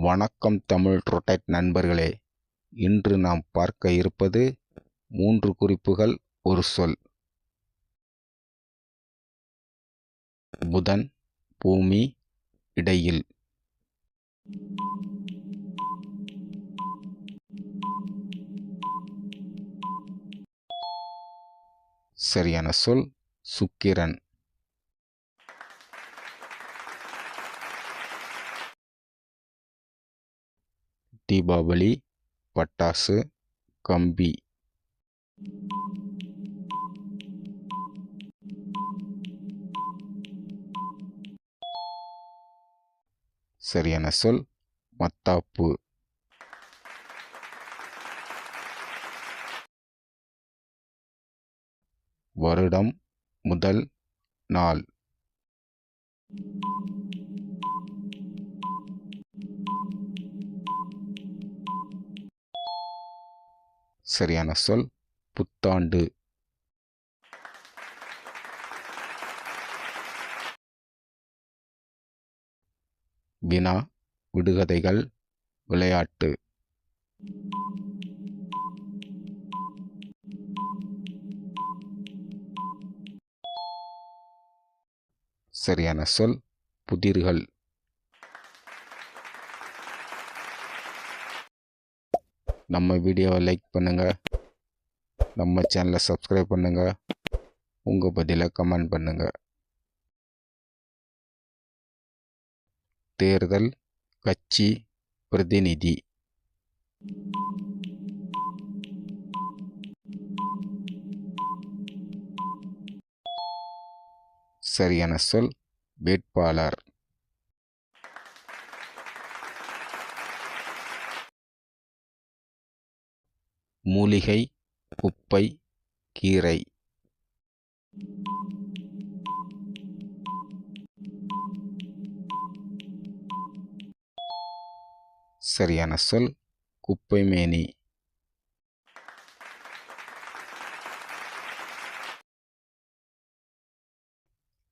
வணக்கம் தமிழ் ரொட்டைட் நண்பர்களே. இன்று நாம் பார்க்க இருப்பது மூன்று குறிப்புகள் ஒரு சொல். புதன் பூமி இடையில். சரியான சொல் சுக்கிரன். தீபாவளி பட்டாசு கம்பி. சரியான சொல் மத்தாப்பு. வருடம் முதல் நாள். சரியான சொல். புத்தாண்டு. வினா விடுகதைகள் விளையாட்டு. சரியான சொல் புதிர்கள். நம்ம வீடியோவை லைக் பண்ணுங்கள் நம்ம சேனலை சப்ஸ்கிரைப் பண்ணுங்கள் உங்கள் பதிலை கமெண்ட் பண்ணுங்கள் தேர்தல் கட்சி பிரதிநிதி. சரியான சொல் வேட்பாளர். மூலிகை குப்பை கீரை. சரியான சொல் குப்பைமேனி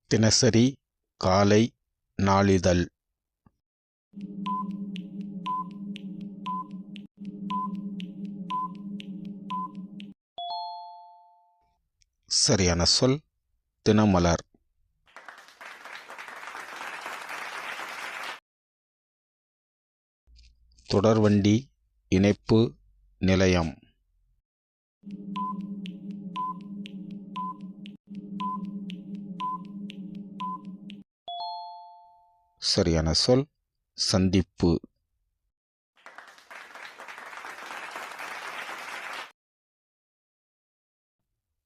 தினசரி காலை நாளிதழ். சரியான சொல் தினமலர். தொடர்வண்டி இணைப்பு நிலையம். சரியான சொல் சந்திப்பு.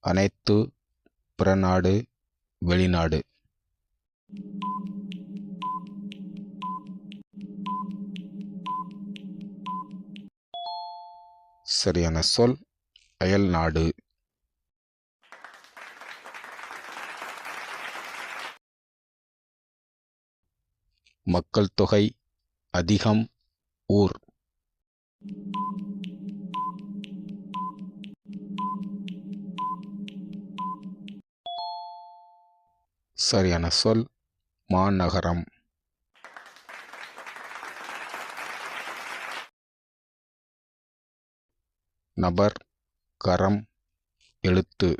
அனைத்து புறநாடு வெளிநாடு. சரியான சொல் அயல் நாடு. மக்கள் தொகை அதிகம் ஊர். சரியான சொல் மாநகரம். நபர் கரம் எழுத்து.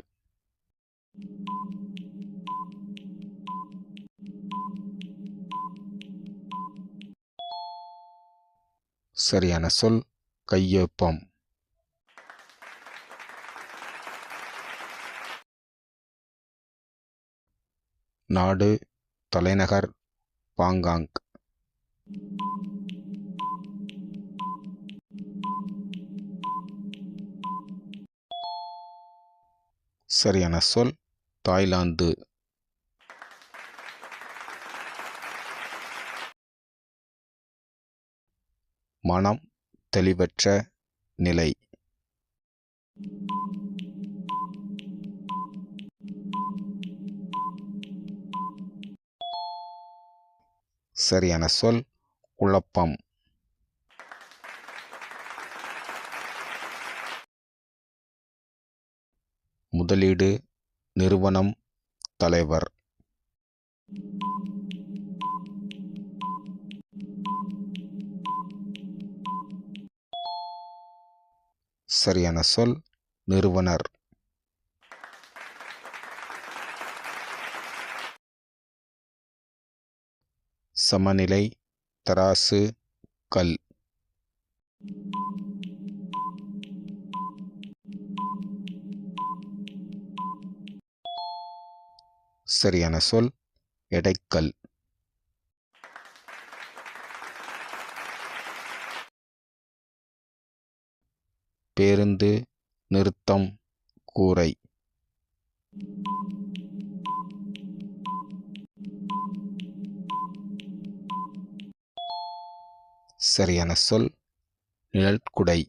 சரியான சொல் கையொப்பம். நாடு தலைநகர் பாங்காங். சரியான சொல் தாய்லாந்து. மனம் தெளிவற்ற நிலை. சரியான சொல் குழப்பம். முதலீடு நிறுவனம் தலைவர். சரியான சொல் நிறுவனர். சமநிலை தராசு கல். சரியான சொல் எடைக்கல். பேருந்து நிறுத்தம் கூரை. சரியான சொல் நிழற்குடை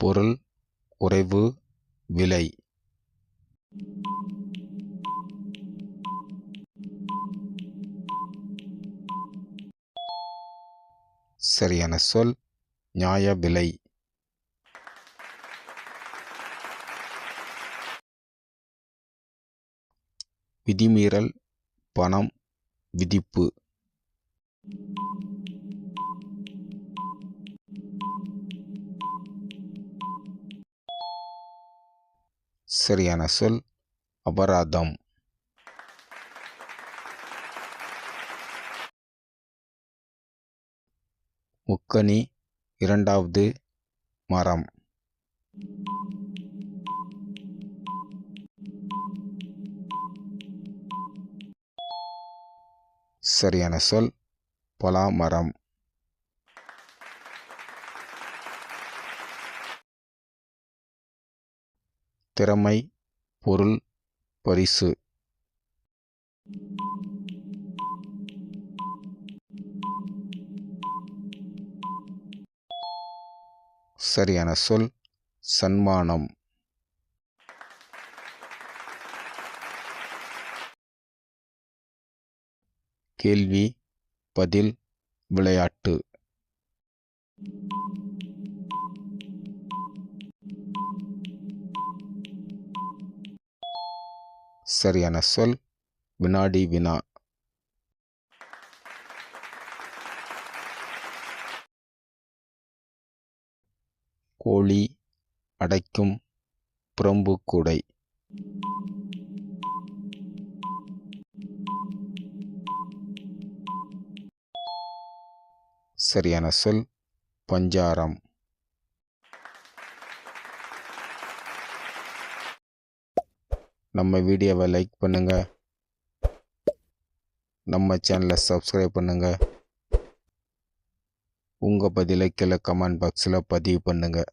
பொருள் குறைவு விலை. சரியான சொல் நியாய விலை. விதிமீறல் பணம் விதிப்பு. சரியான சொல் அபராதம். முக்கணி இரண்டாவது மரம். சரியான சொல். பலாமரம். திறமை பொருள் பரிசு. சரியான சொல். சன்மானம். கேள்வி பதில் விளையாட்டு. சரியான சொல் வினாடி வினா. கோழி அடைக்கும் புறம்பு கூடை சரியான சொல் பஞ்சாரம். நம்ம வீடியோவை லைக் பண்ணுங்க. நம்ம சேனலை சப்ஸ்கிரைப் பண்ணுங்க. உங்கள் பதிலை கீழே கமெண்ட் பாக்ஸில் பதிவு பண்ணுங்கள்